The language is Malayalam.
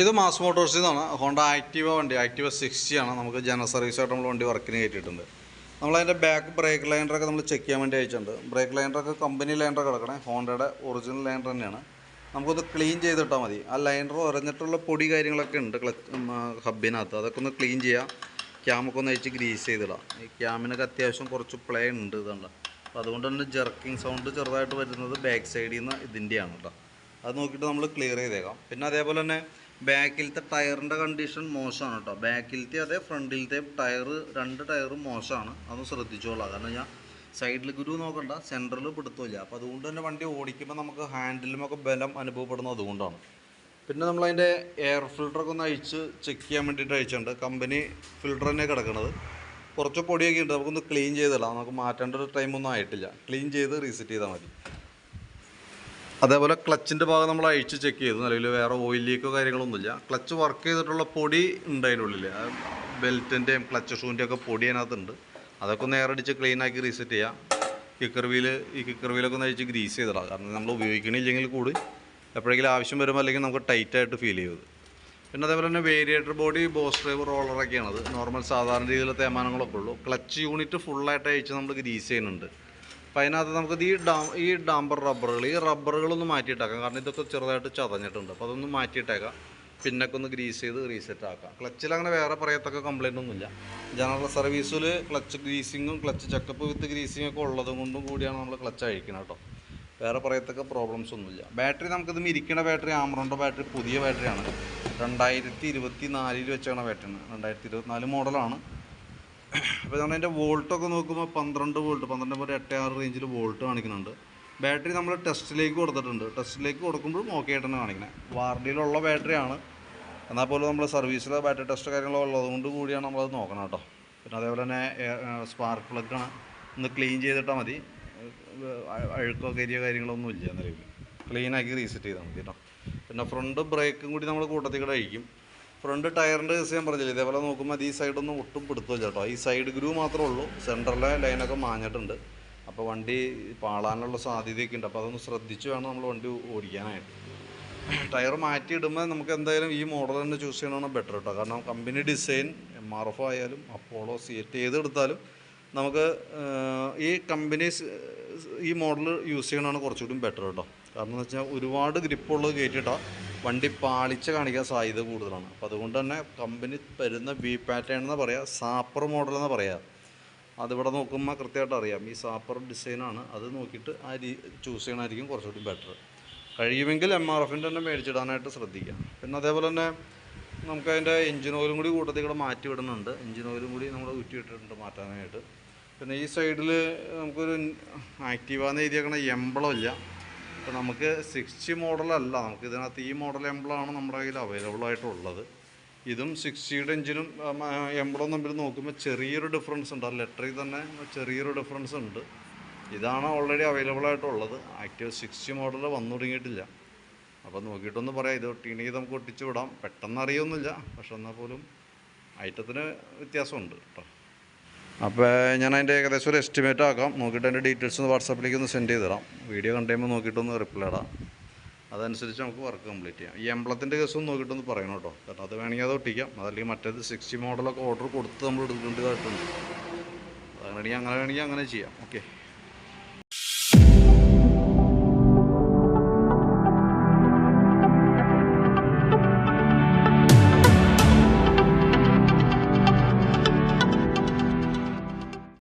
ഇത് മാസ് മോട്ടോഴ്സിൽ നിന്നാണ്. ഹോണ്ട ആക്റ്റീവ വണ്ടി ആക്റ്റീവ സിക്സ്റ്റി ആണ്. നമുക്ക് ജനറൽ സർവീസായിട്ട് നമ്മൾ വണ്ടി വർക്കിന് കയറ്റിയിട്ടുണ്ട് നമ്മളതിന്റെ ബാക്ക് ബ്രേക്ക് ലൈനറൊക്കെ നമ്മൾ ചെക്ക് ചെയ്യാൻ വേണ്ടി അയച്ചിട്ടുണ്ട്. ബ്രേക്ക് ലൈനറൊക്കെ കമ്പനി ലൈനർ കിടക്കണേ. ഹോണ്ടയുടെ ഒറിജിനൽ ലൈനർ തന്നെയാണ്. നമുക്കൊന്ന് ക്ലീൻ ചെയ്തിട്ടാൽ മതി. ആ ലൈനർ ഉറഞ്ഞിട്ടുള്ള പൊടി കാര്യങ്ങളൊക്കെ ഉണ്ട് ക്ലച്ച് ഹബിനകത്ത് അതൊക്കെ ഒന്ന് ക്ലീൻ ചെയ്യുക ക്യാമൊക്കെ ഒന്ന് അയച്ച് ഗ്രീസ് ചെയ്തിടാം. ഈ ക്യാമിനൊക്കെ അത്യാവശ്യം കുറച്ച് പ്ലേ ഉണ്ട് ഇതുണ്ട്. അപ്പോൾ അതുകൊണ്ട് തന്നെ ജർക്കിംഗ് സൗണ്ട് ചെറുതായിട്ട് വരുന്നത് ബാക്ക് സൈഡിൽ നിന്ന് ഇതിന്റെയാണ് കേട്ടോ അത് നോക്കിയിട്ട് നമ്മൾ ക്ലിയർ ചെയ്തേക്കാം. പിന്നെ അതേപോലെ തന്നെ ബാക്കിലത്തെ ടയറിന്റെ കണ്ടീഷൻ മോശമാണ് കേട്ടോ ബാക്കിലത്തെ അതേ ഫ്രണ്ടിലത്തെ ടയർ രണ്ട് ടയറും മോശമാണ്. അതൊന്ന് ശ്രദ്ധിച്ചോളാം. കാരണം ഞാൻ സൈഡിൽ ഗുരു നോക്കണ്ട സെന്ററിൽ പിടുത്തില്ല അപ്പോൾ അതുകൊണ്ട് തന്നെ വണ്ടി ഓടിക്കുമ്പോൾ നമുക്ക് ഹാൻഡിലുമൊക്കെ ബലം അനുഭവപ്പെടുന്നത് അതുകൊണ്ടാണ്. പിന്നെ നമ്മൾ നമ്മളതിന്റെ എയർ ഫിൽറ്ററൊക്കെ ഒന്ന് അഴിച്ച് ചെക്ക് ചെയ്യാൻ വേണ്ടിയിട്ട് അയച്ചിട്ടുണ്ട്. കമ്പനി ഫിൽട്ടർ തന്നെ കിടക്കുന്നത് കുറച്ച് പൊടിയൊക്കെ ഉണ്ട് നമുക്കൊന്ന് ക്ലീൻ ചെയ്തിടാം. നമുക്ക് മാറ്റേണ്ട ഒരു ടൈമൊന്നും ആയിട്ടില്ല. ക്ലീൻ ചെയ്ത് റീസെറ്റ് ചെയ്താൽ മതി. അതേപോലെ ക്ലച്ചിന്റെ ഭാഗം നമ്മൾ അഴിച്ച് ചെക്ക് ചെയ്തു. നിലവിൽ വേറെ ഓയിൽ ലീക്കോ കാര്യങ്ങളൊന്നുമില്ല. ക്ലച്ച് വർക്ക് ചെയ്തിട്ടുള്ള പൊടി ഉണ്ട് അതിന്റെ ഉള്ളിൽ. ബെൽറ്റിന്റെയും ക്ലച്ച് ഷൂവിന്റെ ഒക്കെ പൊടി അതിനകത്തുണ്ട്. അതൊക്കെ ഒന്ന് എയറടിച്ച് ക്ലീൻ ആക്കി റീസെറ്റ് ചെയ്യാം. കിക്കർ വീൽ ഈ കിക്കർ വീലൊക്കെ ഒന്ന് അഴിച്ച് ഗ്രീസ് ചെയ്തിടാം. കാരണം നമ്മൾ ഉപയോഗിക്കണില്ലെങ്കിൽ കൂടി എപ്പോഴെങ്കിലും ആവശ്യം വരുമ്പോൾ അല്ലെങ്കിൽ നമുക്ക് ടൈറ്റായിട്ട് ഫീൽ ചെയ്യും പിന്നെ അതേപോലെ തന്നെ വേരിയേറ്റർ ബോഡി ബോസ് ഡ്രൈവ് അത്. നോർമൽ സാധാരണ രീതിയിലുള്ള തേമാനങ്ങളൊക്കെ ഉള്ളൂ. ക്ലച്ച് യൂണിറ്റ് ഫുള്ളായിട്ട് അയച്ച് നമ്മൾ ഗ്രീസ് ചെയ്യുന്നുണ്ട്. അപ്പോൾ അതിനകത്ത് നമുക്ക് ഈ ഡാം ഈ ഡാമ്പർ റബ്ബറുകൾ ഈ റബ്ബറുകളൊന്ന് മാറ്റിയിട്ടേക്കാം. കാരണം ഇതൊക്കെ ചെറുതായിട്ട് ചതഞ്ഞിട്ടുണ്ട്. അപ്പോൾ അതൊന്ന് മാറ്റിയിട്ടേക്കാം. പിന്നൊക്കെ ഒന്ന് ഗ്രീസ് ചെയ്ത് റീസെറ്റ് ആക്കാം. ക്ലച്ചിൽ അങ്ങനെ വേറെ പറയത്തക്ക കംപ്ലൈന്റ് ഒന്നുമില്ല. ജനറൽ സർവീസിൽ ക്ലച്ച് ഗ്രീസിങ്ങും ക്ലച്ച് ചെക്കപ്പ് വിത്ത് ഗ്രീസിങ്ങും ഒക്കെ ഉള്ളത് കൊണ്ടും കൂടിയാണ് നമ്മൾ ക്ലച്ച് അഴിക്കുന്നത് കേട്ടോ. വേറെ പറയത്തക്ക പ്രോബ്ലംസ് ഒന്നുമില്ല. ബാറ്ററി നമുക്കിത് മിരിക്കണ ബാറ്ററി ആമറോണ്ടോ ബാറ്ററി പുതിയ ബാറ്ററിയാണ് രണ്ടായിരത്തി ഇരുപത്തി നാലിൽ വെച്ചാണ് ബാറ്ററിയാണ് രണ്ടായിരത്തി ഇരുപത്തിനാല് മോഡലാണ് അപ്പോൾ നമ്മൾ അതിന്റെ വോൾട്ടൊക്കെ നോക്കുമ്പോൾ പന്ത്രണ്ട് വോൾട്ട് പന്ത്രണ്ട് പോയിട്ട് എട്ട് ആറ് റേഞ്ചിൽ വോൾട്ട് കാണിക്കുന്നുണ്ട്. ബാറ്ററി നമ്മൾ ടെസ്റ്റിലേക്ക് കൊടുത്തിട്ടുണ്ട്. ടെസ്റ്റിലേക്ക് കൊടുക്കുമ്പോഴും ഓക്കെ ആയിട്ട് തന്നെ കാണിക്കുന്നത് വാർഡിയിലുള്ള ബാറ്ററിയാണ് എന്നാൽ പോലും നമ്മൾ സർവീസിലെ ബാറ്ററി ടെസ്റ്റ് കാര്യങ്ങളോ ഉള്ളതുകൊണ്ട് കൂടിയാണ് നമ്മളത് നോക്കണം കേട്ടോ. പിന്നെ അതേപോലെ തന്നെ സ്പാർക്ക് പ്ലഗ് ആണ്. ഒന്ന് ക്ലീൻ ചെയ്തിട്ടാൽ മതി. അഴുക്കോ കരിയോ കാര്യങ്ങളൊന്നും ഇല്ല നിലവിൽ ക്ലീനാക്കി റീസെറ്റ് ചെയ്താൽ മതി കേട്ടോ പിന്നെ ഫ്രണ്ട് ബ്രേക്കും കൂടി നമ്മൾ കൂട്ടത്തിൽ കൂടെ അഴിക്കും. ഫ്രണ്ട് ടയറിന്റെ കേസ് ഞാൻ പറഞ്ഞില്ല ഇതേപോലെ നോക്കുമ്പോൾ അത് ഈ സൈഡൊന്നും ഒട്ടും പിടുത്തമില്ല കേട്ടോ ഈ സൈഡ് ഗ്രൂ മാത്രമേ ഉള്ളൂ സെന്ററിലെ ലൈനൊക്കെ മാഞ്ഞിട്ടുണ്ട്. അപ്പോൾ വണ്ടി പാളാനുള്ള സാധ്യതയൊക്കെ ഉണ്ട്. അപ്പോൾ അതൊന്ന് ശ്രദ്ധിച്ച് വേണം നമ്മൾ വണ്ടി ഓടിക്കാനായിട്ട്. ടയർ മാറ്റിയിടുമ്പോൾ നമുക്ക് എന്തായാലും ഈ മോഡൽ തന്നെ ചൂസ് ചെയ്യണമാണ് ബെറ്റർ കേട്ടോ കാരണം company design M R F ആയാലും അപ്പോളോ സി എറ്റ് ഏതെടുത്താലും നമുക്ക് ഈ കമ്പനീസ് ഈ മോഡൽ യൂസ് ചെയ്യണതാണ് കുറച്ചുകൂടി ബെറ്റർ കേട്ടോ. കാരണം എന്ന് വെച്ചാൽ ഒരുപാട് ഗ്രിപ്പുള്ളത് കയറ്റിയിട്ടാൽ വണ്ടി പാളിച്ച കാണിക്കാൻ സാധ്യത കൂടുതലാണ്. അപ്പോൾ അതുകൊണ്ട് തന്നെ കമ്പനി തരുന്ന വി പാറ്റേൺ എന്ന് പറയാം സാപ്പർ മോഡൽ എന്ന് പറയാം. അതിവിടെ നോക്കുമ്പോൾ കൃത്യമായിട്ട് അറിയാം. ഈ സാപ്പർ ഡിസൈനാണ് അത് നോക്കിയിട്ട് ആ രീ ചൂസ് ചെയ്യണമായിരിക്കും കുറച്ചുകൂടി ബെറ്റർ കഴിയുമെങ്കിൽ എം ആർ എഫിന്റെ തന്നെ മേടിച്ചിടാനായിട്ട് ശ്രദ്ധിക്കാം. പിന്നെ അതേപോലെ തന്നെ നമുക്ക് അതിന്റെ എഞ്ചിൻ ഓയിലും കൂടി കൂട്ടത്തിൽ കൂടെ മാറ്റി വിടുന്നുണ്ട്. എഞ്ചിൻ ഓയിലും കൂടി നമ്മൾ ഊറ്റിയിട്ടിട്ടുണ്ട് മാറ്റാനായിട്ട്. പിന്നെ ഈ സൈഡിൽ നമുക്കൊരു ആക്റ്റീവാന്ന് എഴുതിയേക്കണ എംബളമില്ല അപ്പോൾ നമുക്ക് സിക്സ്റ്റി മോഡലല്ല നമുക്ക് ഇതിനകത്ത് ഈ മോഡൽ എംബളമാണ് നമ്മുടെ കയ്യിൽ അവൈലബിൾ ആയിട്ടുള്ളത്. ഇതും സിക്സ്റ്റിയുടെ എഞ്ചിനും എംബളം തമ്മിൽ നോക്കുമ്പോൾ ചെറിയൊരു ഡിഫറൻസ് ഉണ്ട്. ആ ലെറ്ററിൽ തന്നെ ചെറിയൊരു ഡിഫറൻസ് ഉണ്ട്. ഇതാണ് ഓൾറെഡി അവൈലബിൾ ആയിട്ടുള്ളത്. ആക്റ്റീവ് സിക്സ്റ്റി മോഡൽ വന്നു തുടങ്ങിയിട്ടില്ല. അപ്പോൾ നോക്കിയിട്ടൊന്ന് പറയാം. ഇത് ഒട്ടിണെങ്കിൽ നമുക്ക് ഒട്ടിച്ച് വിടാം. പെട്ടെന്ന് അറിയൊന്നുമില്ല. പക്ഷെ എന്നാൽ പോലും ഐറ്റത്തിന് വ്യത്യാസമുണ്ട് കേട്ടോ. അപ്പോൾ ഞാൻ അതിന്റെ ഏകദേശം ഒരു എസ്റ്റിമേറ്റ് ആക്കാം. നോക്കിയിട്ട് അതിന്റെ ഡീറ്റെയിൽസ് ഒന്ന് വാട്സാപ്പിലേക്ക് ഒന്ന് സെൻഡ് ചെയ്ത് തരാം വീഡിയോ കണ്ടു കഴിയുമ്പോൾ നോക്കിയിട്ടൊന്ന് റിപ്ലൈ ഇടാം. അതനുസരിച്ച് നമുക്ക് വർക്ക് കംപ്ലീറ്റ് ചെയ്യാം. ഈ എംബ്ലത്തിന്റെ കേസും നോക്കിയിട്ടൊന്ന് പറയണം കേട്ടോ. കാരണം അത് വേണമെങ്കിൽ അത് ഒട്ടിക്കാം. അതല്ലെങ്കിൽ മറ്റേത് സിക്സ്റ്റി മോഡലൊക്കെ ഓർഡർ കൊടുത്ത് നമ്മൾ എടുക്കേണ്ടതായിട്ടുണ്ട് അതങ്ങനെയാണെങ്കിൽ അങ്ങനെ വേണമെങ്കിൽ അങ്ങനെ ചെയ്യാം. ഓക്കെ